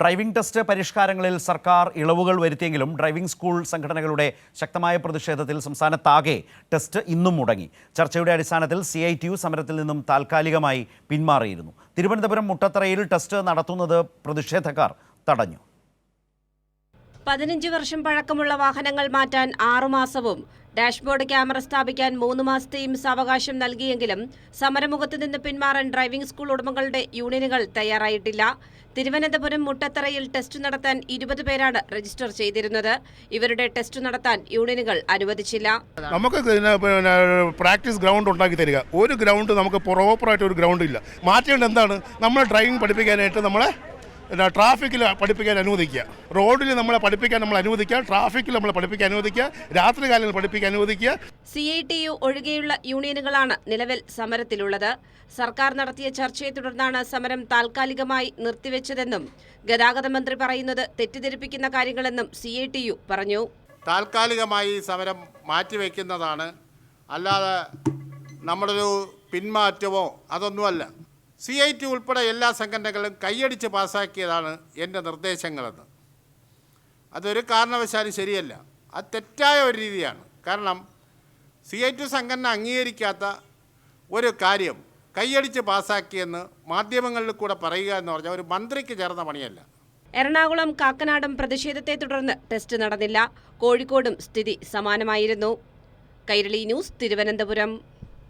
Driving test പരിഷ്കാരങ്ങളിൽ സർക്കാർ ഇളവുകൾ വരുത്തിയെങ്കിലും driving school സംഘടനകളുടെ ശക്തമായ പ്രതിഷേധത്തിൽ സംസ്ഥാനത്താകെ ടെസ്റ്റ് ഇന്നും മുടങ്ങി. ചർച്ചയുടെ അടിസ്ഥാനത്തിൽ സി ഐ ടി യു സമരത്തിൽ നിന്നും താൽക്കാലികമായി പിന്മാറിയിരുന്നു. തിരുവനന്തപുരം മുട്ടത്തറയിൽ ടെസ്റ്റ് നടത്തുന്നത് പ്രതിഷേധക്കാർ തടഞ്ഞു. പതിനഞ്ച് വർഷം പഴക്കമുള്ള വാഹനങ്ങൾ മാറ്റാൻ ആറുമാസവും ഡാഷ്ബോർഡ് ക്യാമറ സ്ഥാപിക്കാൻ മൂന്ന് മാസത്തെയും സാവകാശം നൽകിയെങ്കിലും സമരമുഖത്ത് നിന്ന് പിന്മാറാൻ ഡ്രൈവിംഗ് സ്കൂൾ ഉടമകളുടെ യൂണിയനുകൾ തയ്യാറായിട്ടില്ല. തിരുവനന്തപുരം മുട്ടത്തറയിൽ ടെസ്റ്റ് നടത്താൻ ഇരുപത് പേരാണ് രജിസ്റ്റർ ചെയ്തിരുന്നത്. ഇവരുടെ ടെസ്റ്റ് നടത്താൻ യൂണിയനുകൾ അനുവദിച്ചില്ല. നമുക്ക് പ്രാക്ടീസ് ഗ്രൗണ്ട് ഉണ്ടാക്കി തരിക. ഒരു ഗ്രൗണ്ട് നമുക്ക് പ്രോപ്പറായിട്ട് ഒരു ഗ്രൗണ്ട് ഇല്ല. മാറ്റേണ്ടത് എന്താണ്? നമ്മൾ ഡ്രൈവിംഗ് പഠിപ്പിക്കാനായിട്ട് നമ്മളെ പിന്നെ ട്രാഫിക്കിൽ പഠിപ്പിക്കാൻ അനുവദിക്കുക. റോഡിൽ നമ്മളെ പഠിപ്പിക്കാൻ നമ്മൾ അനുവദിക്കുക. ട്രാഫിക്കിൽ നമ്മളെ പഠിപ്പിക്കാൻ അനുവദിക്കുക. രാത്രികാലങ്ങളിൽ പഠിപ്പിക്കാൻ അനുവദിക്കുക. സി ഐ ടി യു ഒഴികെയുള്ള യൂണിയനുകളാണ് നിലവിൽ സമരത്തിലുള്ളത്. സർക്കാർ നടത്തിയ ചർച്ചയെ തുടർന്നാണ് സമരം താൽക്കാലികമായി നിർത്തിവെച്ചതെന്നും ഗതാഗത മന്ത്രി പറയുന്നത് തെറ്റിദ്ധരിപ്പിക്കുന്ന കാര്യങ്ങളെന്നും സി ഐ ടി യു പറഞ്ഞു. താൽക്കാലികമായി സമരം മാറ്റിവെക്കുന്നതാണ്. അല്ലാതെ നമ്മളൊരു പിന്മാറ്റമോ അതൊന്നുമല്ല. സി ഐ ടി ഉൾപ്പെടെ എല്ലാ സംഘടനകളും കൈയടിച്ച് പാസ്സാക്കിയതാണ് എന്റെ നിർദ്ദേശങ്ങളെന്ന്. അതൊരു കാരണവശാലും ശരിയല്ല. അത് തെറ്റായ ഒരു രീതിയാണ്. കാരണം സി ഐ ടി സംഘടന അംഗീകരിക്കാത്ത ഒരു കാര്യം കൈയടിച്ച് പാസ്സാക്കിയെന്ന് മാധ്യമങ്ങളിൽ കൂടെ പറയുക എന്ന് പറഞ്ഞാൽ ഒരു മന്ത്രിക്ക് ചേർന്ന പണിയല്ല. എറണാകുളം കാക്കനാടും പ്രതിഷേധത്തെ തുടർന്ന് ടെസ്റ്റ് നടന്നില്ല. കോഴിക്കോടും സ്ഥിതി സമാനമായിരുന്നു. കൈരളി ന്യൂസ് തിരുവനന്തപുരം.